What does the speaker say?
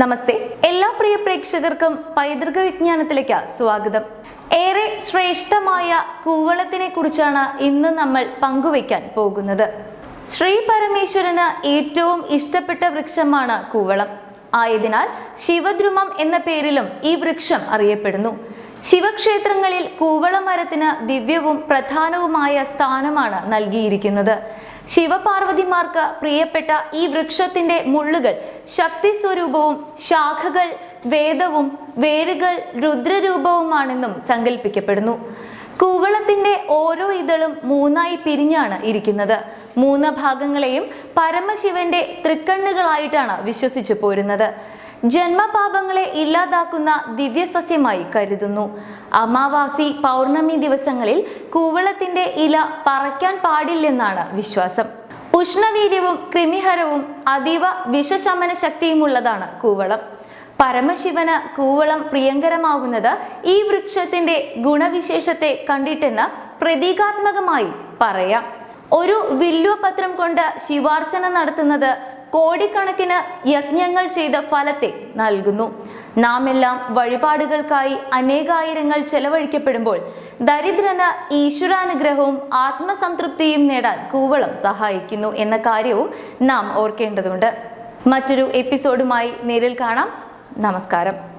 നമസ്തേ. എല്ലാ പ്രിയ പ്രേക്ഷകർക്കും പൈതൃക വിജ്ഞാനത്തിലേക്ക് സ്വാഗതം. ഏറെ ശ്രേഷ്ഠമായ കൂവളത്തിനെ കുറിച്ചാണ് ഇന്ന് നമ്മൾ പങ്കുവയ്ക്കാൻ പോകുന്നത്. ശ്രീ പരമേശ്വരന് ഏറ്റവും ഇഷ്ടപ്പെട്ട വൃക്ഷമാണ് കൂവളം. ആയതിനാൽ ശിവദ്രുമം എന്ന പേരിലും ഈ വൃക്ഷം അറിയപ്പെടുന്നു. ശിവക്ഷേത്രങ്ങളിൽ കൂവളമരത്തിന് ദിവ്യവും പ്രധാനവുമായ സ്ഥാനമാണ് നൽകിയിരിക്കുന്നത്. ശിവപാർവതിമാർക്ക് പ്രിയപ്പെട്ട ഈ വൃക്ഷത്തിന്റെ മുള്ളുകൾ ശക്തി സ്വരൂപവും ശാഖകൾ വേദവും വേരുകൾ രുദ്രരൂപവുമാണെന്നും സങ്കല്പിക്കപ്പെടുന്നു കൂവളത്തിന്റെ ഓരോ ഇതളും മൂന്നായി പിരിഞ്ഞാണ് ഇരിക്കുന്നത്. മൂന്ന് ഭാഗങ്ങളെയും പരമശിവന്റെ തൃക്കണ്ണുകളായിട്ടാണ് വിശ്വസിച്ചു പോരുന്നത്. ജന്മപാപങ്ങളെ ഇല്ലാതാക്കുന്ന ദിവ്യസസ്യമായി കരുതുന്നു. അമാവാസി പൗർണമി ദിവസങ്ങളിൽ കൂവളത്തിന്റെ ഇല പറിക്കാൻ പാടില്ലെന്നാണ് വിശ്വാസം. ഉഷ്ണവീര്യവും കൃമിഹരവും അതീവ വിഷശമന ശക്തിയുമുള്ളതാണ് കൂവളം. പരമശിവന് കൂവളം പ്രിയങ്കരമാകുന്നത് ഈ വൃക്ഷത്തിന്റെ ഗുണവിശേഷത്തെ കണ്ടിട്ടെന്ന് പ്രതീകാത്മകമായി പറയാം. ഒരു വില്ലുവപത്രം കൊണ്ട് ശിവാർച്ചന നടത്തുന്നത് കോടിക്കണക്കിന് യജ്ഞങ്ങൾ ചെയ്ത ഫലത്തെ നൽകുന്നു. നാം എല്ലാം വഴിപാടുകൾക്കായി അനേകായിരങ്ങൾ ചെലവഴിക്കപ്പെടുമ്പോൾ ദരിദ്രന് ഈശ്വരാനുഗ്രഹവും ആത്മസംതൃപ്തിയും നേടാൻ കൂവളം സഹായിക്കുന്നു എന്ന കാര്യവും നാം ഓർക്കേണ്ടതുണ്ട്. മറ്റൊരു എപ്പിസോഡുമായി നേരിൽ കാണാം. നമസ്കാരം.